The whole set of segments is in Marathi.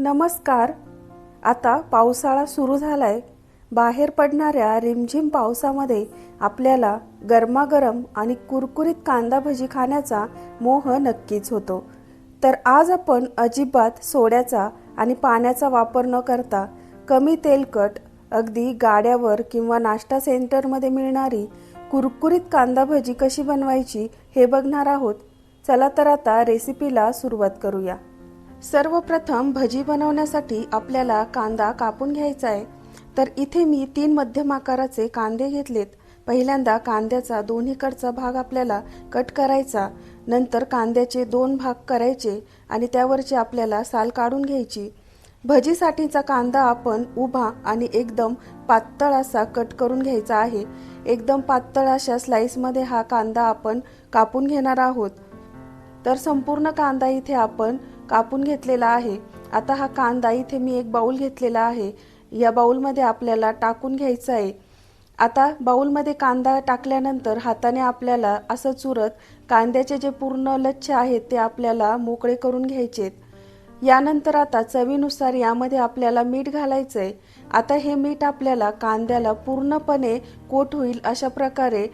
नमस्कार. आता पावसाळा सुरू झालाय. बाहेर पडणाऱ्या रिमझिम पावसामध्ये आपल्याला गरमागरम आणि कुरकुरीत कांदा भजी खाण्याचा मोह नक्कीच होतो. तर आज आपण अजिबात सोड्याचा आणि पाण्याचा वापर न करता कमी तेलकट अगदी गाड्यावर किंवा नाश्ता सेंटरमध्ये मिळणारी कुरकुरीत कांदा भजी कशी बनवायची हे बघणार आहोत. चला तर आता रेसिपीला सुरुवात करूया. सर्वप्रथम भजी बनवण्यासाठी आपल्याला कांदा कापून घ्यायचा आहे. तर इथे मी तीन मध्यम आकाराचे कांदे घेतलेत. पहिल्यांदा कांद्याचा दोन्हीकडचा भाग आपल्याला कट करायचा. नंतर कांद्याचे दोन भाग करायचे आणि त्यावरची आपल्याला साल काढून घ्यायची. भजीसाठीचा कांदा आपण उभा आणि एकदम पातळ असा कट करून घ्यायचा आहे. एकदम पातळ अशा स्लाइसमध्ये हा कांदा आपण कापून घेणार आहोत. तर संपूर्ण कांदा इथे आपण कापून घेतलेला आहे. आता हा कांदा इथे मी एक बाऊल घेतलेला आहे. या बाऊलमध्ये आपल्याला टाकून घ्यायचा आहे. आता बाऊलमध्ये कांदा टाकल्यानंतर हाताने आपल्याला असं चुरत कांद्याचे जे पूर्ण लच्छ आहेत ते आपल्याला मोकळे करून घ्यायचेत यानंतर आता चवीनुसार यामध्ये आपल्याला मीठ घालायचं आहे आता हे मीठ आपल्याला कांद्याला पूर्णपणे कोट होईल अशा प्रकारे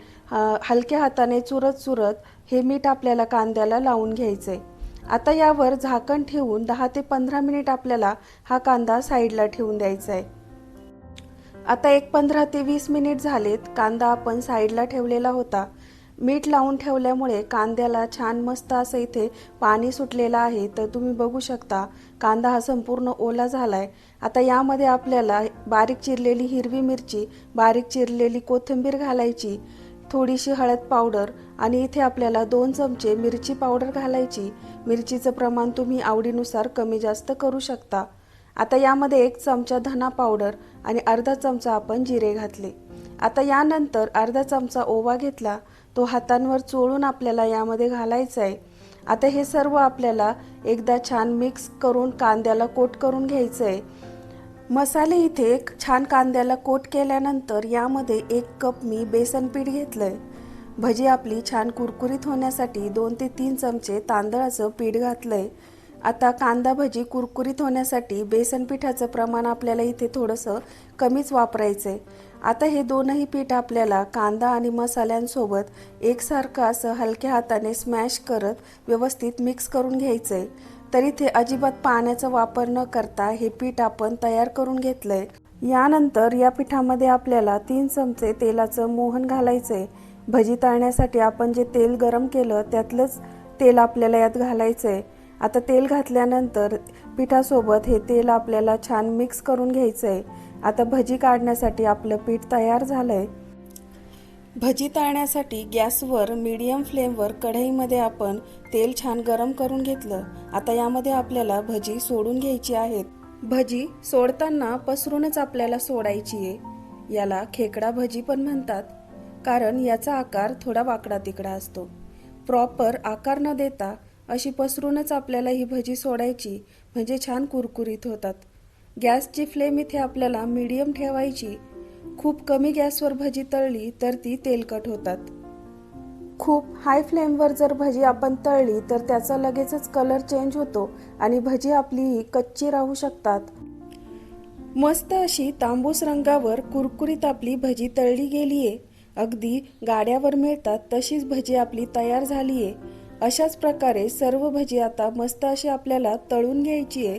हलक्या हाताने चुरत चुरत हे मीठ आपल्याला कांद्याला लावून घ्यायचं आहे आता यावर झाकण ठेवून दहा ते पंधरा मिनिट आपल्याला हा कांदा साईडला ठेवून द्यायचा आहे आता एक पंधरा ते वीस मिनिट झालेत कांदा आपण साईडला ठेवलेला होता. मीठ लावून ठेवल्यामुळे कांद्याला छान मस्त असं इथे पाणी सुटलेलं आहे. तर तुम्ही बघू शकता कांदा हा संपूर्ण ओला झाला आहे आता यामध्ये आपल्याला बारीक चिरलेली हिरवी मिरची बारीक चिरलेली कोथिंबीर घालायची. थोडीशी हळद पावडर आणि इथे आपल्याला दोन चमचे मिरची पावडर घालायची. मिरचीचं प्रमाण तुम्ही आवडीनुसार कमी जास्त करू शकता. आता यामध्ये एक चमचा धना पावडर आणि अर्धा चमचा आपण जिरे घातले. आता यानंतर अर्धा चमचा ओवा घेतला. तो हातांवर चोळून आपल्याला यामध्ये घालायचा आहे आता हे सर्व आपल्याला एकदा छान मिक्स करून कांद्याला कोट करून घ्यायचं आहे मसाले इथे छान कांद्याला कोट केल्यानंतर यामध्ये एक कप मी बेसन पीठ घेतलंय. भजी आपली छान कुरकुरीत होण्यासाठी दोन ते तीन चमचे तांदळाचं पीठ घातलंय. आता कांदा भजी कुरकुरीत होण्यासाठी बेसन पिठाचं प्रमाण आपल्याला इथे थोडंसं कमीच वापरायचं आहे आता हे दोनही पीठ आपल्याला कांदा आणि मसाल्यांसोबत एकसारखं असं हलक्या हाताने स्मॅश करत व्यवस्थित मिक्स करून घ्यायचं आहे तर इथे अजिबात पाण्याचा वापर न करता हे पीठ आपण तयार करून घेतलंय. यानंतर या पिठामध्ये आपल्याला तीन चमचे तेलाचं मोहन घालायचंय. भजी तळण्यासाठी आपण जे तेल गरम केलं त्यातलंच तेल आपल्याला यात घालायचंय. आता तेल घातल्यानंतर पिठासोबत हे तेल आपल्याला छान मिक्स करून घ्यायचंय. आता भजी काढण्यासाठी आपलं पीठ तयार झालंय. भजी तळण्यासाठी गॅसवर मीडियम फ्लेमवर कढईमध्ये आपण तेल छान गरम करून घेतलं. आता यामध्ये आपल्याला भजी सोडून घ्यायची आहेत. भजी सोडताना पसरूनच आपल्याला सोडायची आहे. याला खेकडा भजी पण म्हणतात कारण याचा आकार थोडा वाकडा तिकडा असतो. प्रॉपर आकार न देता अशी पसरूनच आपल्याला ही भजी सोडायची म्हणजे छान कुरकुरीत होतात. गॅसची फ्लेम इथे आपल्याला मीडियम ठेवायची खूप कमी गॅसवर भजी तळली तर ती तेलकट होतात. खूप हाय फ्लेमवर जर भजी आपण तळली तर त्याचा लगेचच कलर चेंज होतो आणि भजी आपली कच्ची राहू शकतात. मस्त अशी तांबूस रंगावर कुरकुरीत आपली भजी तळली गेली आहे अगदी गाड्यावर मिळतात तशीच भजी आपली तयार झाली आहे अशाच प्रकारे सर्व भजी आता मस्त अशी आपल्याला तळून घ्यायची आहे